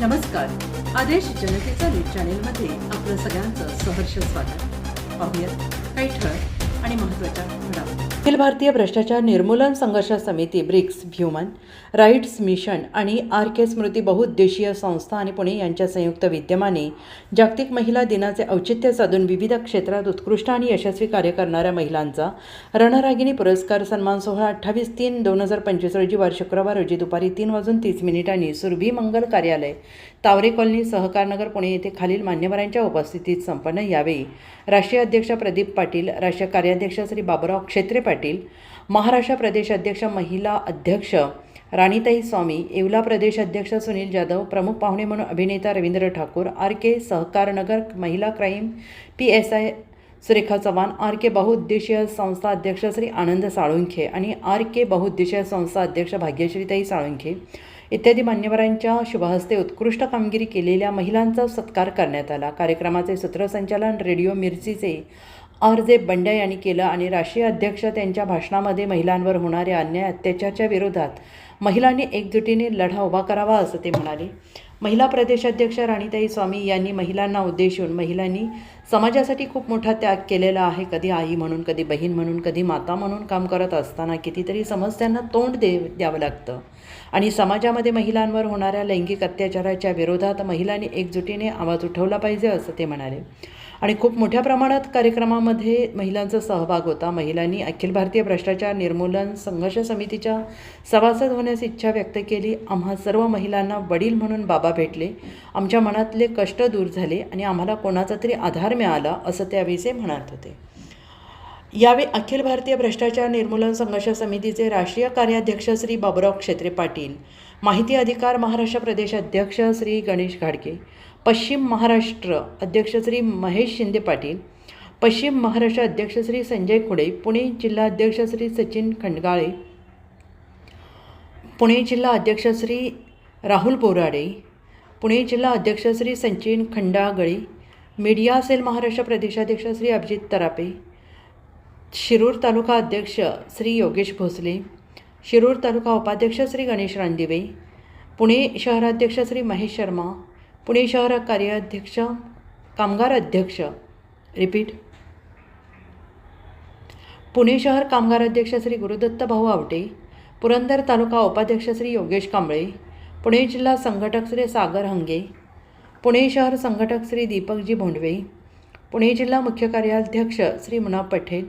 नमस्कार. आदेश जनतेचा न्यूज चॅनेलमध्ये आपलं सगळ्यांचं सहर्ष स्वागत. पाहूयात काही ठळक आणि महत्त्वाच्या घडामोडी. अखिल भारतीय भ्रष्टाचार निर्मूलन संघर्ष समिती ब्रिक्स ह्युमन राईट्स मिशन आणि आर के स्मृती बहुउद्देशीय संस्था आणि पुणे यांच्या संयुक्त विद्यमाने जागतिक महिला दिनाचे औचित्य साधून विविध क्षेत्रात उत्कृष्ट आणि यशस्वी कार्य करणाऱ्या महिलांचा रणरागिणी पुरस्कार सन्मान सोहळा अठ्ठावीस तीन दोन हजार पंचवीस रोजी वार शुक्रवार रोजी दुपारी तीन वाजून तीस मिनिटांनी सुरभी मंगल कार्यालय तावरे कॉलनी सहकारनगर पुणे येथे खालील मान्यवरांच्या उपस्थितीत संपन्न. यावेळी राष्ट्रीय अध्यक्ष प्रदीप पाटील राष्ट्रीय कार्याध्यक्ष श्री बाबुराव क्षेत्रे पाटील महाराष्ट्र प्रदेश अध्यक्ष महिला अध्यक्ष राणीताई स्वामी येवला प्रदेश अध्यक्ष सुनील जाधव प्रमुख पाहुणे म्हणून अभिनेता रवींद्र ठाकूर आर के सहकारनगर महिला crime P S I Surekha Chavan R K बहुउद्देशीय संस्था अध्यक्ष श्री आनंद साळुंखे आणि आर के बहुउद्देशीय संस्था अध्यक्ष भाग्यश्रीताई साळुंखे इत्यादी मान्यवरांच्या शुभहस्ते उत्कृष्ट कामगिरी केलेल्या महिलांचा सत्कार करण्यात आला. कार्यक्रमाचे सूत्रसंचालन रेडिओ मिरचीचे आर जे बंड्या यांनी केलं आणि राष्ट्रीय अध्यक्ष त्यांच्या भाषणामध्ये महिलांवर होणाऱ्या अन्याय अत्याचाराच्या विरोधात महिलांनी एकजुटीने लढा उभा करावा असं ते म्हणाले. महिला प्रदेशाध्यक्ष राणीताई स्वामी यांनी महिलांना उद्देशून महिलांनी समाजासाठी खूप मोठा त्याग केलेला आहे. कधी आई म्हणून कधी बहीण म्हणून कधी माता म्हणून काम करत असताना कितीतरी समस्यांना तोंड दे द्यावं लागतं. आणि समाजामध्ये महिलांवर होणाऱ्या लैंगिक अत्याचाराच्या विरोधात महिलांनी एकजुटीने आवाज उठवला पाहिजे असं ते म्हणाले. आणि खूप मोठ्या प्रमाणात कार्यक्रमामध्ये महिलांचा सहभाग होता. महिलांनी अखिल भारतीय भ्रष्टाचार निर्मूलन संघर्ष समितीच्या सभासद होण्यास इच्छा व्यक्त केली. आम्हा सर्व महिलांना वडील म्हणून बाबा भेटले. आमच्या मनातले कष्ट दूर झाले आणि आम्हाला कोणाचा तरी आधार मिळाला असं त्यावेळी ते म्हणत होते. यावेळी अखिल भारतीय भ्रष्टाचार निर्मूलन संघर्ष समितीचे राष्ट्रीय कार्याध्यक्ष श्री बाबुराव क्षेत्रे पाटील माहिती अधिकार महाराष्ट्र प्रदेश अध्यक्ष श्री गणेश घाडके पश्चिम महाराष्ट्र अध्यक्ष श्री महेश शिंदे पाटील पश्चिम महाराष्ट्र अध्यक्ष श्री संजय खुडे पुणे जिल्हा अध्यक्ष श्री सचिन खंडगाळे पुणे जिल्हा अध्यक्ष श्री राहुल बोराडे पुणे जिल्हा अध्यक्ष श्री सचिन खंडागळे मीडिया सेल महाराष्ट्र प्रदेशाध्यक्ष श्री अभिजित तरापे शिरूर तालुका अध्यक्ष श्री योगेश भोसले शिरूर तालुका उपाध्यक्ष श्री गणेश रानदिवे पुणे शहराध्यक्ष श्री महेश शर्मा पुणे शहर कार्याध्यक्ष कामगार अध्यक्ष रिपीट. पुणे शहर कामगार अध्यक्ष श्री गुरुदत्त भाऊ आवटे पुरंदर तालुका उपाध्यक्ष श्री योगेश कांबळे पुणे जिल्हा संघटक श्री सागर हंगे पुणे शहर संघटक श्री दीपकजी भोंडवे पुणे जिल्हा मुख्य कार्याध्यक्ष Shri Munab Patel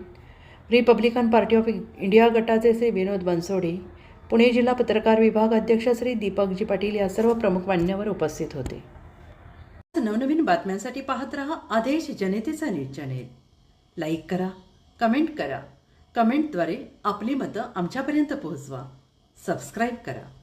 Republican party of India गटाचे श्री विनोद बनसोडे पुणे जिल्हा पत्रकार विभाग अध्यक्ष श्री दीपकजी पाटील या सर्व प्रमुख मान्यवर उपस्थित होते. नवनवीन बातम्यांसाठी पाहत रहा आदेश जनतेचा न्यूज चॅनेल. लाईक करा कमेंट करा. कमेंटद्वारे आपली मतं आमच्यापर्यंत पोहोचवा. सबस्क्राईब करा.